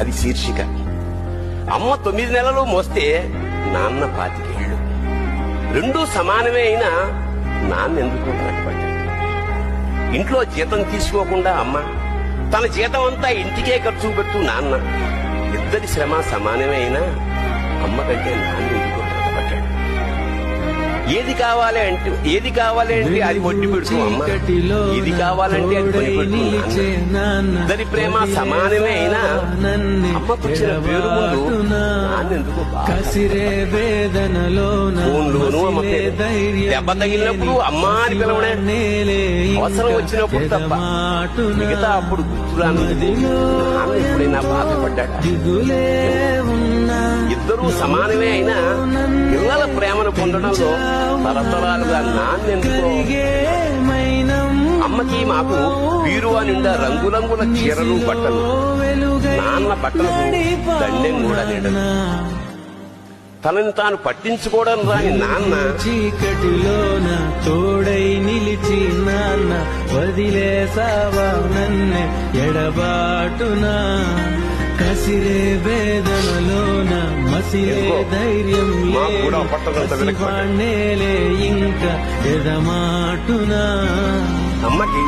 అది శీర్షిక. అమ్మ తొమ్మిది నెలలు మోస్తే నాన్న పాతికేళ్ళు రెండూ సమానమే అయినా నాన్న ఎందుకు వెనకబడ్డాడు ఇంట్లో జీతం తీసుకోకుండా అమ్మ తన జీతం అంతా ఇంటికే ఖర్చు పెడుతూ నాన్న. ఇద్దరి శ్రమ సమానమే అయినా అమ్మ కంటే నాన్న ఎందుకు వెనకబడ్డాడు ఏది కావాలి అంటే ఏది కావాలి అంటే అది వడ్డీ పెడుతూ అమ్మ. ఇది కావాలంటే అది పెడుతూ ఇద్దరి ప్రేమ సమానమే అయినా అమ్మకు వచ్చిన పేరు ముందు కసిరే వేదనలోన ఫోన్లోనూ అమ్మ మసిలే పేరు. ధైర్యం దెబ్బ తగిలినప్పుడు అమ్మా అని పిలవడే. అవసరం వచ్చినప్పుడు తప్ప. మిగతా అప్పుడు గుర్తురాను ఎప్పుడైనా బాధపడ్డాడా? ఇద్దరూ సమానమే అయినా పిల్లల ప్రేమను పొందడంలో తరతరాలుగా నాన్నెందుకో మైనం అమ్మకి మాకు బీరువా నిండా రంగురంగుల చీరలు బట్టలు. నాన్న బట్టలకు దండెం కూడా లేడదు తనని తాను పట్టించుకోవడం రాని నాన్న. చీకటిలోన తోడై నిలిచి నాన్న వదిలేసావా నన్నే ఎడబాటునా? కసిరే వేదనలోన మసిలే ఎందుకో? ధైర్యం. నేలే ఇంకా ఎదమాటునా? అమ్మకి